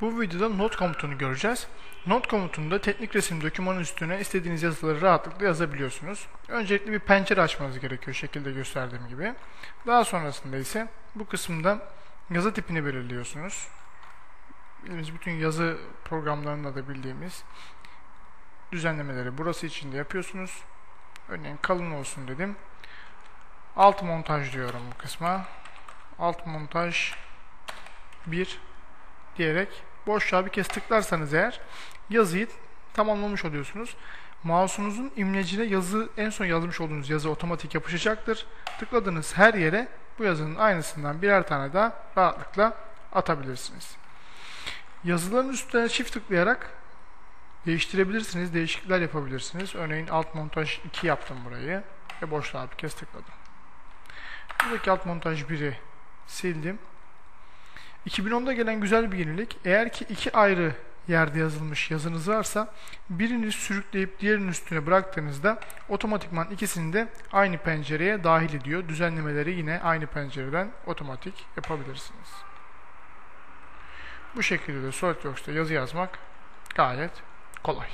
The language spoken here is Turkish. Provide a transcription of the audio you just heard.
Bu videoda not komutunu göreceğiz. Not komutunda teknik resim dokümanın üstüne istediğiniz yazıları rahatlıkla yazabiliyorsunuz. Öncelikle bir pencere açmanız gerekiyor şekilde gösterdiğim gibi. Daha sonrasında ise bu kısımda yazı tipini belirliyorsunuz. Bildiğimiz bütün yazı programlarında da bildiğimiz düzenlemeleri burası için de yapıyorsunuz. Örneğin kalın olsun dedim. Alt montaj diyorum bu kısma. Alt montaj 1 diyerek boşluğa bir kez tıklarsanız eğer yazıyı tamamlamış oluyorsunuz. Mouse'unuzun imlecine yazı en son yazmış olduğunuz yazı otomatik yapışacaktır. Tıkladığınız her yere bu yazının aynısından birer tane daha rahatlıkla atabilirsiniz. Yazıların üstüne çift tıklayarak değiştirebilirsiniz, değişiklikler yapabilirsiniz. Örneğin alt montaj 2 yaptım burayı ve boşluğa bir kez tıkladım. Buradaki alt montaj 1'i sildim. 2010'da gelen güzel bir yenilik. Eğer ki iki ayrı yerde yazılmış yazınız varsa birini sürükleyip diğerinin üstüne bıraktığınızda otomatikman ikisini de aynı pencereye dahil ediyor. Düzenlemeleri yine aynı pencereden otomatik yapabilirsiniz. Bu şekilde de SolidWorks'ta yazı yazmak gayet kolay.